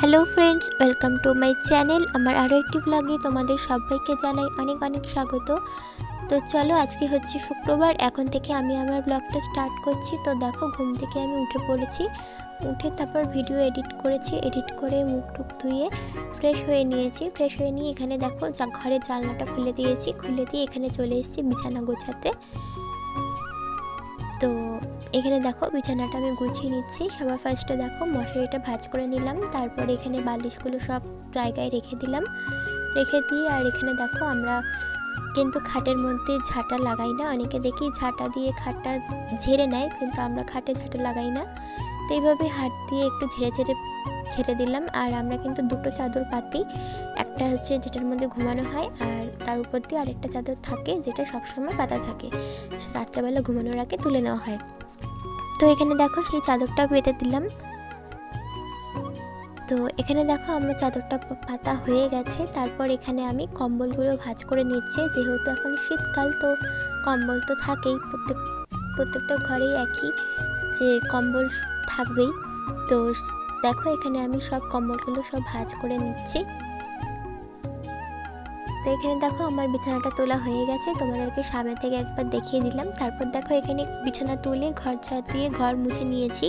Hello friends welcome to my channel আমার আরও একটি ব্লগে তোমাদের সবাইকে জানাই অনেক অনেক স্বাগত। তো চলো, আজকে হচ্ছে শুক্রবার, এখন থেকে আমি আমার ব্লগটা স্টার্ট করছি। তো দেখো, ঘুম থেকে আমি উঠে পড়েছি। উঠে তারপর ভিডিও এডিট করেছি। এডিট করে মুখ টুক ধুয়ে ফ্রেশ হয়ে নিয়েছি। ফ্রেশ হয়ে নিয়ে এখানে দেখো, যা ঘরের জানলাটা খুলে দিয়েছি। খুলে দিয়ে এখানে চলে এসেছি বিছানা গোছাতে। তো এখানে দেখো বিছানাটা আমি গুছিয়ে নিচ্ছি। সবার ফার্স্টে দেখো মশারিটা ভাজ করে নিলাম। তারপর এখানে বালিশগুলো সব জায়গায় রেখে দিলাম। রেখে দিয়ে আর এখানে দেখো আমরা কিন্তু খাটের মধ্যে ঝাঁটা লাগাই না। অনেকে দেখি ঝাঁটা দিয়ে খাটটা ঝেড়ে নেয়, কিন্তু আমরা খাটে ঝাঁটা লাগাই না। তো এইভাবে হাত দিয়ে একটু ঝেড়ে ঝেড়ে ছেড়ে দিলাম। আর আমরা কিন্তু দুটো চাদর পাতি, একটা হচ্ছে যেটার মধ্যে ঘুমানো হয় আর তার উপর দিয়ে আরেকটা চাদর থাকে যেটা সবসময় পাতা থাকে। রাত্রেবেলা ঘুমানোর আগে তুলে নেওয়া হয়। তো এখানে দেখো সেই চাদরটা পেতে দিলাম। তো এখানে দেখো আমার চাদরটা পাতা হয়ে গেছে। তারপর এখানে আমি কম্বলগুলো ভাঁজ করে নিচ্ছি। যেহেতু এখন শীতকাল, তো কম্বল তো থাকেই। প্রত্যেক, প্রত্যেকটা ঘরেই একই যে কম্বল থাকবেই। তো দেখো, এখানে আমি সব কম্বলগুলো সব ভাঁজ করে নিচ্ছি। তো এখানে দেখো, আমার বিছানাটা তোলা হয়ে গেছে। তোমাদেরকে সামনে থেকে একবার দেখিয়ে দিলাম। তারপর দেখো, এখানে বিছানা তুলে ঘর ঝাড় দিয়ে ঘর মুছে নিয়েছি।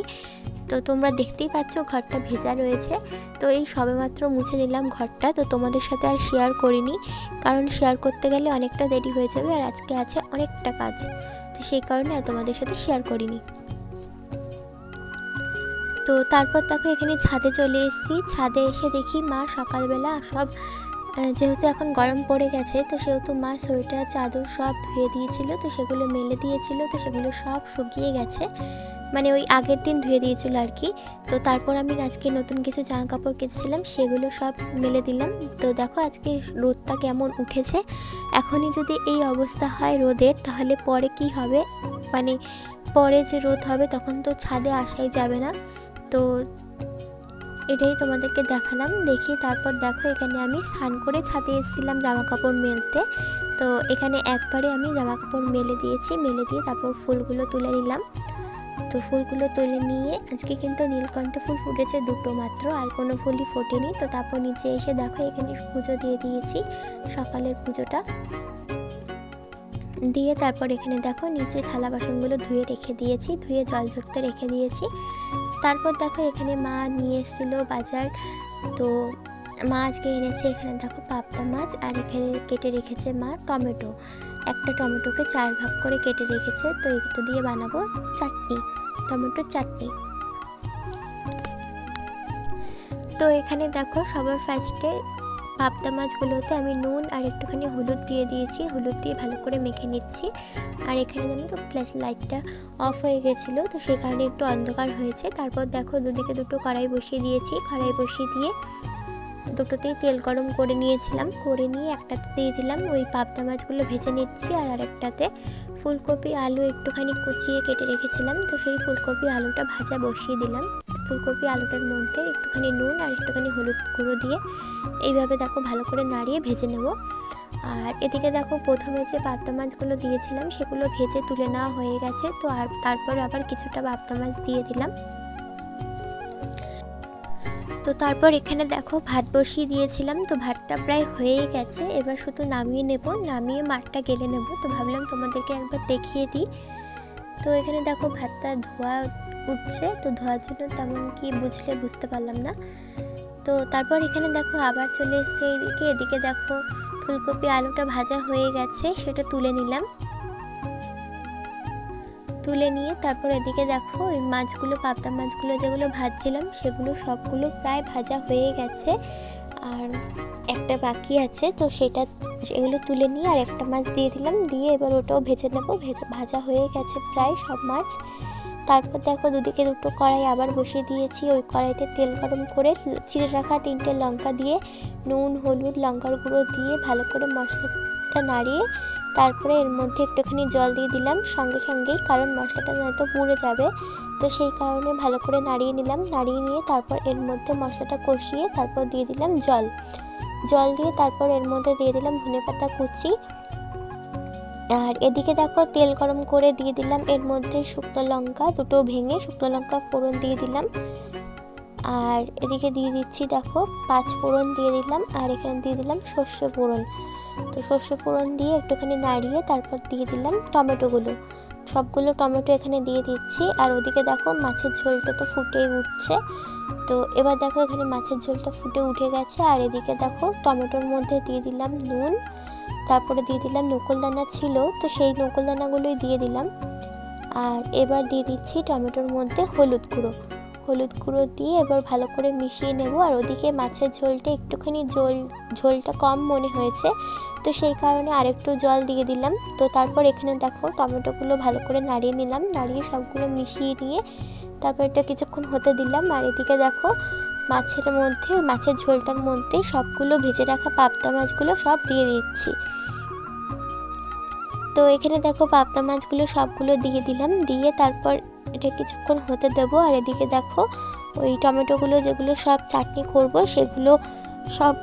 তো তোমরা দেখতেই পাচ্ছ, ঘরটা ভেজা রয়েছে। তো এই সবেমাত্র মুছে নিলাম ঘরটা। তো তোমাদের সাথে আর শেয়ার করিনি, কারণ শেয়ার করতে গেলে অনেকটা দেরি হয়ে যাবে আর আজকে আছে অনেকটা কাজ। তো সেই কারণে আর তোমাদের সাথে শেয়ার করিনি। তো তারপর দেখো এখানে ছাদে চলে এসেছি। ছাদে এসে দেখি মা সকালবেলা সব যেহেতু এখন গরম পড়ে গেছে, তো সেহেতু মা সোয়েটার, চাদর সব ধুয়ে দিয়েছিল, তো সেগুলো মেলে দিয়েছিল, তো সেগুলো সব শুকিয়ে গেছে। মানে ওই আগের দিন ধুয়ে দিয়েছিল আর কি। তো তারপর আমি আজকে নতুন কিছু জামা কাপড় কেচেছিলাম, সেগুলো সব মেলে দিলাম। তো দেখো আজকে রোদটা কেমন উঠেছে। এখনই যদি এই অবস্থা হয় রোদের, তাহলে পরে কি হবে? মানে পরে যে রোদ হবে, তখন তো ছাদে আসাই যাবে না। তো এটাই তোমাদেরকে দেখালাম। দেখি তারপর দেখো এখানে আমি স্নান করে ছাদে এসেছিলাম জামা কাপড় মেলতে। তো এখানে একবারে আমি জামা কাপড় মেলে দিয়েছি, মেলে দিয়ে তারপর ফুলগুলো তুলে নিলাম। তো ফুলগুলো তুলে নিয়ে আজকে কিন্তু নীলকণ্ঠ ফুল ফুটেছে দুটো মাত্র, আর কোনো ফুলই ফোটেনি। তো তারপর নিচে এসে দেখো এখানে পুজো দিয়ে দিয়েছি সকালের পুজোটা। দিয়ে তারপর এখানে দেখো নিচে থালা বাসনগুলো ধুয়ে রেখে দিয়েছি, ধুয়ে জল ঝরতে রেখে দিয়েছি। তারপর দেখো এখানে মা নিয়ে এসেছিল বাজার। তো মা আজকে এনেছে এখানে দেখো পাবদা মাছ আর এখানে কেটে রেখেছে মা টমেটো। একটা টমেটোকে চার ভাগ করে কেটে রেখেছে, তো এটা দিয়ে বানাবো চাটনি, টমেটোর চাটনি। তো এখানে দেখো সবার ফার্স্টে পাবদা মাছগুলোতে আমি নুন আর একটুখানি হলুদ দিয়ে দিয়েছি। হলুদ দিয়ে ভালো করে মেখে নিচ্ছি। আর এখানে জানো তো ফ্ল্যাশ লাইটটা অফ হয়ে গেছিল, তো সেই কারণে একটু অন্ধকার হয়েছে। তারপর দেখো দুদিকে দুটো কড়াই বসিয়ে দিয়েছি। কড়াই বসিয়ে দিয়ে দুটোতেই তেল গরম করে নিয়েছিলাম। করে নিয়ে একটাতে দিয়ে দিলাম ওই পাবদা মাছগুলো ভেজে নিচ্ছি আর আরেকটাতে ফুলকপি আলু একটুখানি কুচিয়ে কেটে রেখেছিলাম। তো সেই ফুলকপি আলুটা ভাজা বসিয়ে দিলাম। ফুলকপি, আলুটার মধ্যে একটুখানি নুন আর একটুখানি হলুদ গুঁড়ো দিয়ে এইভাবে দেখো ভালো করে নাড়িয়ে ভেজে নেব। আর এদিকে দেখো প্রথমে যে পাবদা মাছগুলো দিয়েছিলাম সেগুলো ভেজে তুলে নেওয়া হয়ে গেছে। তো আর তারপর আবার কিছুটা পাবদা মাছ দিয়ে দিলাম। তো তারপর এখানে দেখো ভাত বসিয়ে দিয়েছিলাম। তো ভাতটা প্রায় হয়েই গেছে। এবার শুধু নামিয়ে নেব। নামিয়ে মাঠটা গেলে নেব। তো ভাবলাম তোমাদেরকে একবার দেখিয়ে দিই। তো এখানে দেখো ভাতটা ধোয়া উঠছে, তো ধোয়ার জন্য তেমন কি বুঝলে বুঝতে পারলাম না। তো তারপর এখানে দেখো আবার চলে এসছে এদিকে এদিকে দেখো ফুলকপি আলুটা ভাজা হয়ে গেছে, সেটা তুলে নিলাম। তুলে নিয়ে তারপর এদিকে দেখো ওই মাছগুলো, পাবদা মাছগুলো যেগুলো ভাজছিলাম, সেগুলো সবগুলো প্রায় ভাজা হয়ে গেছে। আর একটা বাকি আছে, তো সেটা এগুলো তুলে নিয়ে আর একটা মাছ দিয়ে দিলাম। দিয়ে এবার ওটাও ভেজে নেব। ভেজে, ভাজা হয়ে গেছে প্রায় সব মাছ। তারপর দেখো দুদিকে দুটো কড়াই আবার বসিয়ে দিয়েছি। ওই কড়াইতে তেল গরম করে চিড়ে রাখা তিনটে লঙ্কা দিয়ে, নুন, হলুদ, লঙ্কার গুঁড়ো দিয়ে ভালো করে মশলাটা নাড়িয়ে তারপরে এর মধ্যে একটুখানি জল দিয়ে দিলাম সঙ্গে সঙ্গেই, কারণ মশলাটা নয়তো পুড়ে যাবে। তো সেই কারণে ভালো করে নাড়িয়ে নিলাম। নাড়িয়ে নিয়ে তারপর এর মধ্যে মশলাটা কষিয়ে তারপর দিয়ে দিলাম জল। জল দিয়ে তারপর এর মধ্যে দিয়ে দিলাম ধনে পাতা কুচি। আর এদিকে দেখো তেল গরম করে দিয়ে দিলাম, এর মধ্যে শুকনো লঙ্কা দুটো ভেঙে শুকনো লঙ্কা ফোড়ন দিয়ে দিলাম। আর এদিকে দিয়ে দিচ্ছি দেখো পাঁচ ফোড়ন দিয়ে দিলাম, আর এখানে দিয়ে দিলাম সর্ষে ফোড়ন। তো সর্ষে ফোড়ন দিয়ে একটুখানি নাড়িয়ে তারপর দিয়ে দিলাম টমেটোগুলো। সবগুলো টমেটো এখানে দিয়ে দিচ্ছি। আর ওদিকে দেখো মাছের ঝোলটা তো ফুটেই উঠছে। তো এবার দেখো এখানে মাছের ঝোলটা ফুটে উঠে গেছে। আর এদিকে দেখো টমেটোর মধ্যে দিয়ে দিলাম নুন। তারপরে দিয়ে দিলাম নকুলদানা ছিল। তো সেই নকুলদানাগুলোই দিয়ে দিলাম। আর এবার দিয়ে দিচ্ছি টমেটোর মধ্যে হলুদ গুঁড়ো। হলুদ গুঁড়ো দিয়ে এবার ভালো করে মিশিয়ে নেব। আর ওদিকে মাছের ঝোলটা একটুখানি ঝোল, ঝোলটা কম মনে হয়েছে। তো সেই কারণে আরেকটু জল দিয়ে দিলাম। তো তারপর এখানে দেখো টমেটোগুলো ভালো করে নাড়িয়ে নিলাম। নাড়িয়ে সবগুলো মিশিয়ে নিয়ে তারপর এটা কিছুক্ষণ হতে দিলাম। আর এদিকে দেখো মাছের মধ্যে, মাছের ঝোলটার মধ্যে সবগুলো ভেজে রাখা পাবদা মাছগুলো সব দিয়ে দিচ্ছি। তো এখানে দেখো পাবদা মাছগুলো সবগুলো দিয়ে দিলাম। দিয়ে তারপর এটা কিছুক্ষণ হতে দেবো আর এদিকে দেখো ওই টমেটোগুলো যেগুলো সব চাটনি করব, সেগুলো সব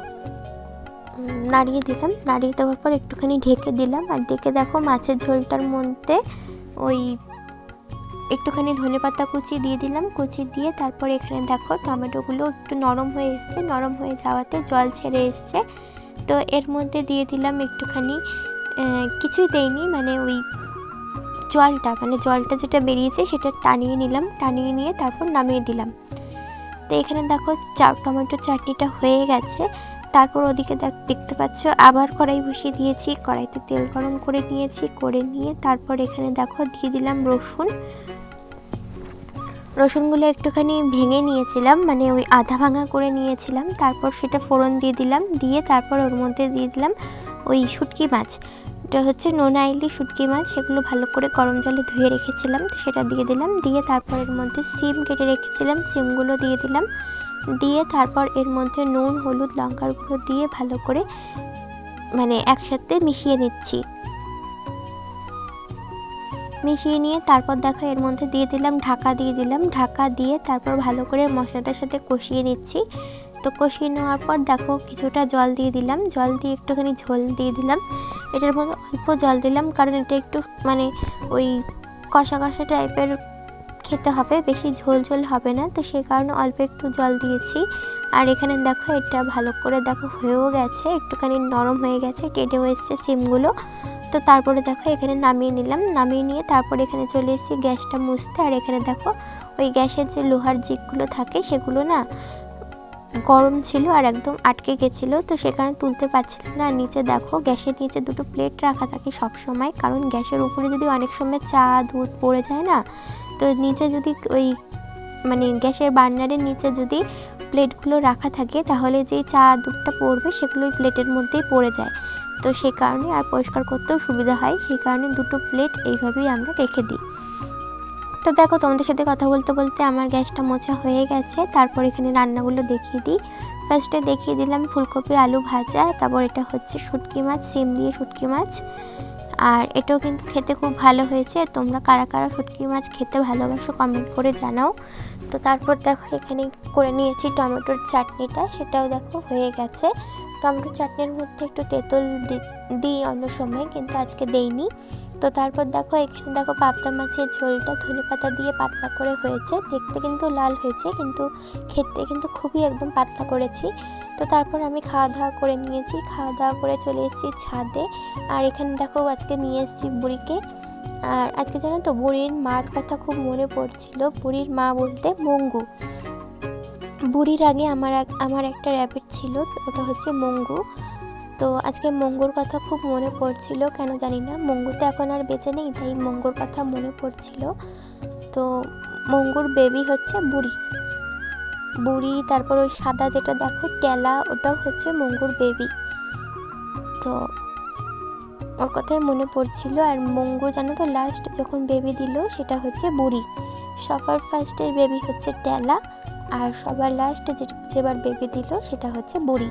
নাড়িয়ে দিলাম। নাড়িয়ে দেওয়ার পর একটুখানি ঢেকে দিলাম। আর দেখে দেখো মাছের ঝোলটার মধ্যে ওই একটুখানি ধনে পাতা কুচি দিয়ে দিলাম। কুচি দিয়ে তারপর এখানে দেখো টমেটোগুলো একটু নরম হয়ে এসছে। নরম হয়ে যাওয়াতে জল ছেড়ে এসছে। তো এর মধ্যে দিয়ে দিলাম একটুখানি কিছুই দেইনি। মানে ওই জলটা মানে জলটা যেটা বেরিয়েছে সেটা টানিয়ে নিলাম, টানিয়ে নিয়ে তারপর নামিয়ে দিলাম। তো এখানে দেখো চা, টমেটোর চাটনিটা হয়ে গেছে। তারপর ওদিকে দেখ- দেখতে পাচ্ছ আবার কড়াই বসিয়ে দিয়েছি। কড়াইতে তেল গরম করে নিয়েছি, করে নিয়ে তারপর এখানে দেখো দিয়ে দিলাম রসুন। রসুনগুলো একটুখানি ভেঙে নিয়েছিলাম মানে ওই আধা ভাঙা করে নিয়েছিলাম। তারপর সেটা ফোড়ন দিয়ে দিলাম, দিয়ে তারপর ওর মধ্যে দিয়ে দিলাম ওই শুটকি মাছ। এটা হচ্ছে নোনাইলি শুটকি মাছ, সেগুলো ভালো করে গরম জলে ধুয়ে রেখেছিলাম, তো সেটা দিয়ে দিলাম। দিয়ে তারপর এর মধ্যে সিম কেটে রেখেছিলাম, সিমগুলো দিয়ে দিলাম। দিয়ে তারপর এর মধ্যে নুন, হলুদ, লঙ্কার গুঁড়ো দিয়ে ভালো করে মানে একসাথে মিশিয়ে নিচ্ছি। মিশিয়ে নিয়ে তারপর দেখো এর মধ্যে দিয়ে দিলাম, ঢাকা দিয়ে দিলাম। ঢাকা দিয়ে তারপর ভালো করে মশলাটার সাথে কষিয়ে নিচ্ছি। তো কষিয়ে নেওয়ার পর দেখো কিছুটা জল দিয়ে দিলাম। জল দিয়ে একটুখানি ঝোল দিয়ে দিলাম। এটার মধ্যে অল্প জল দিলাম কারণ এটা একটু মানে ওই কষা কষা টাইপের খেতে হবে, বেশি ঝোল ঝোল হবে না। তো সেই কারণে অল্প একটু জল দিয়েছি। আর এখানে দেখো এটা ভালো করে দেখো হয়েও গেছে, একটুখানি নরম হয়ে গেছে টেটেও এসছে সিমগুলো। তো তারপরে দেখো এখানে নামিয়ে নিলাম। নামিয়ে নিয়ে তারপর এখানে চলে এসেছি গ্যাসটা মুছতে। আর এখানে দেখো ওই গ্যাসের যে লোহার জিকগুলো থাকে সেগুলো না গরম ছিল আর একদম আটকে গেছিল, তো সেখানে তুলতে পারছিলাম না। আর নিচে দেখো, গ্যাসের নিচে দুটো প্লেট রাখা থাকে সব সময় কারণ গ্যাসের উপরে যদি অনেক সময় চা, দুধ পড়ে যায় না, তো নিচে যদি ওই মানে গ্যাসের বার্নারের নিচে যদি প্লেটগুলো রাখা থাকে, তাহলে যেই চা, দুধটা পড়বে সেগুলো ওই প্লেটের মধ্যেই পড়ে যায়। তো সে কারণে আর পরিষ্কার করতেও সুবিধা হয়, সেই কারণে দুটো প্লেট এইভাবেই আমরা রেখে দিই। তো দেখো, তোমাদের সাথে কথা বলতে বলতে আমার গ্যাসটা মোছা হয়ে গেছে। তারপর এখানে রান্নাগুলো দেখিয়ে দিই। ফার্স্টে দেখিয়ে দিলাম ফুলকপি, আলু ভাজা, তারপর এটা হচ্ছে শুটকি মাছ, সিম দিয়ে শুটকি মাছ। আর এটাও কিন্তু খেতে খুব ভালো হয়েছে। তোমরা কারা কারা শুটকি মাছ খেতে ভালোবাসো কমেন্ট করে জানাও। তো তারপর দেখো, এখানে করে নিয়েছি টমেটোর চাটনিটা। সেটাও দেখো হয়ে গেছে। টমেটোর চাটনির মধ্যে একটু তেঁতুল দিই অন্য সময়, কিন্তু আজকে দেইনি। তো তারপর দেখো, এখানে দেখো পাবদা মাছের ঝোলটা ধনে পাতা দিয়ে পাতলা করে হয়েছে। দেখতে কিন্তু লাল হয়েছে, কিন্তু খেতে কিন্তু খুবই একদম পাতলা করেছি। তো তারপর আমি খাওয়া দাওয়া করে নিয়েছি। খাওয়া দাওয়া করে চলে এসেছি ছাদে। আর এখানে দেখো আজকে নিয়ে এসেছি বুড়িকে। আর আজকে জানো তো, বুড়ির মার কথা খুব মনে পড়ছিল। বুড়ির মা বলতে মঙ্গু। বুড়ির আগে আমার আমার একটা র্যাবিট ছিল, ওটা হচ্ছে মঙ্গু। তো আজকে মঙ্গুর কথা খুব মনে পড়ছিল, কেন জানি না। মঙ্গু তো এখন আর বেঁচে নেই, তাই মঙ্গুর কথা মনে পড়ছিল। তো মঙ্গুর বেবি হচ্ছে বুড়ি। বুড়ি, তারপর ওই সাদা যেটা দেখো, টেলা, ওটাও হচ্ছে মঙ্গুর বেবি তো ওর কথাই মনে পড়ছিল, আর মঙ্গু জানো তো লাস্ট যখন বেবি দিল, সেটা হচ্ছে বুড়ি। সবার ফার্স্টের বেবি হচ্ছে টেলা, আর সবার লাস্টে যেবার বেবি দিল, সেটা হচ্ছে বুড়ি।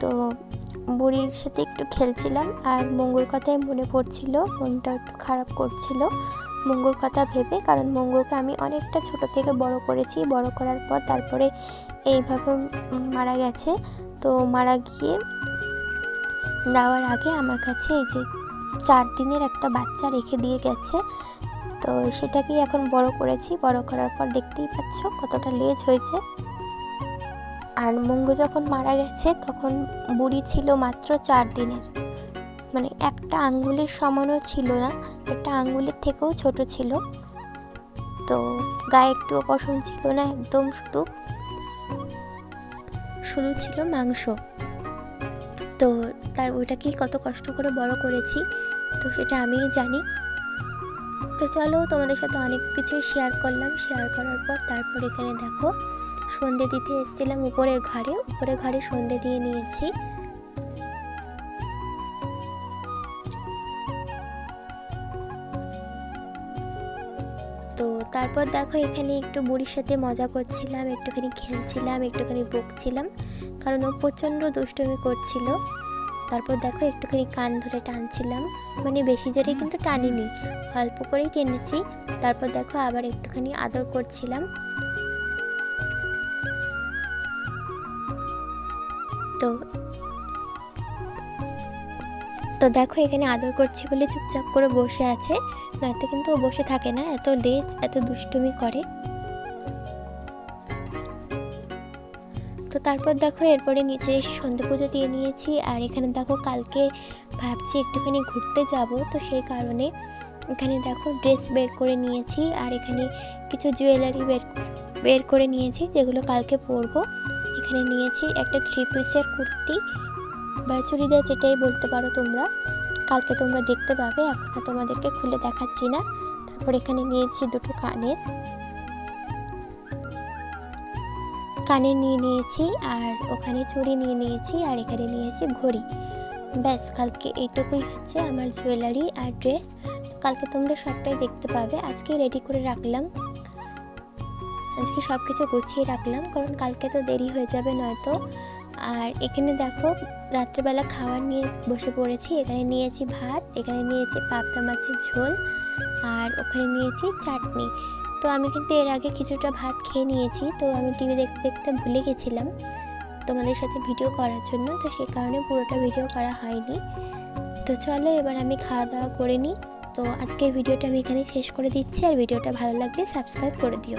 তো বুড়ির সাথে একটু খেলছিলাম আর মঙ্গুর কথাই মনে পড়ছিল, মনটা একটু খারাপ করছিল মঙ্গুর কথা ভেবে, কারণ মঙ্গুকে আমি অনেকটা ছোট থেকে বড় করেছি। বড় করার পর তারপরে এইভাবে মারা গেছে। তো মারা গিয়ে যাওয়ার আগে আমার কাছে এই যে চার দিনের একটা বাচ্চা রেখে দিয়ে গেছে। তো সেটাকেই এখন বড় করেছি। বড় করার পর দেখতেই পাচ্ছ কতটা লেজ হয়েছে। আর মঙ্গু যখন মারা গেছে, তখন বুড়ি ছিল মাত্র চার দিনের। মানে একটা আঙ্গুলের সমানও ছিল না, একটা আঙ্গুলের থেকেও ছোট ছিল। তো গায়ে একটুও পশম ছিল না একদম শুধু। শুধু ছিল মাংস। তো তাই ওইটাকেই কত কষ্ট করে বড় করেছি, তো সেটা আমিই জানি। তো চলো তোমাদের সাথে অনেক কিছুই শেয়ার করলাম। শেয়ার করার পর তারপর এখানে দেখো। সন্ধে দিতে এসেছিলাম উপরে ঘরে উপরে ঘরে সন্ধে দিয়ে নিয়েছি। তো তারপর দেখো এখানে একটু বুড়ির সাথে মজা করছিলাম, একটুখানি খেলছিলাম, একটুখানি বকছিলাম, কারণ ও প্রচণ্ড দুষ্টুমি করছিল। তারপর দেখো একটুখানি কান ধরে টানছিলাম মানে বেশি জোরে কিন্তু টানিনি, অল্প করেই টেনেছি। তারপর দেখো আবার একটুখানি আদর করছিলাম। তো তো দেখো এখানে আদর করছি বলে চুপচাপ করে বসে আছে। নয়তো কিন্তু ও বসে থাকে না, এত লেজ, এত দুষ্টুমি করে। তো তারপর দেখো এরপরে নিচে এসে সন্ধে পুজো দিয়ে নিয়েছি, আর এখানে দেখো কালকে ভাবছি একটুখানি ঘুরতে যাব, তো সেই কারণে এখানে দেখো ড্রেস বের করে নিয়েছি, আর এখানে কিছু জুয়েলারি বের বের করে নিয়েছি, যেগুলো কালকে পরবো। এখানে নিয়েছি একটা থ্রি পিসের কুর্তি বা চুড়িদার যেটাই বলতে পারো তোমরা। কালকে তোমরা দেখতে পাবে, এখন তোমাদেরকে খুলে দেখাচ্ছি না। তারপর এখানে নিয়েছি দুটো কানের। কানে নিয়ে নিয়েছি আর ওখানে চুড়ি নিয়ে নিয়েছি আর এখানে নিয়েছি ঘড়ি। ব্যাস, কালকে এইটুকুই হচ্ছে আমার জুয়েলারি আর ড্রেস কালকে তোমরা সবটাই দেখতে পাবে। আজকে রেডি করে রাখলাম। আজকে সব কিছু গুছিয়ে রাখলাম, কারণ কালকে তো দেরি হয়ে যাবে নয়তো। আর এখানে দেখো, রাত্রেবেলা খাবার নিয়ে বসে পড়েছি, এখানে নিয়েছি ভাত, এখানে নিয়েছি পাবদা মাছের ঝোল, আর ওখানে নিয়েছি চাটনি। তো আমি কিন্তু এর আগে কিছুটা ভাত খেয়ে নিয়েছি, তো আমি টিভি দেখতে দেখতে ভুলে গেছিলাম তোমাদের সাথে ভিডিও করার জন্য, তো সেই কারণে পুরোটা ভিডিও করা হয়নি। তো চলো এবার আমি খাওয়া দাওয়া করে নিই। তো আজকের ভিডিওটা আমি এখানে শেষ করে দিচ্ছি, আর ভিডিওটা ভালো লাগলে সাবস্ক্রাইব করে দিও।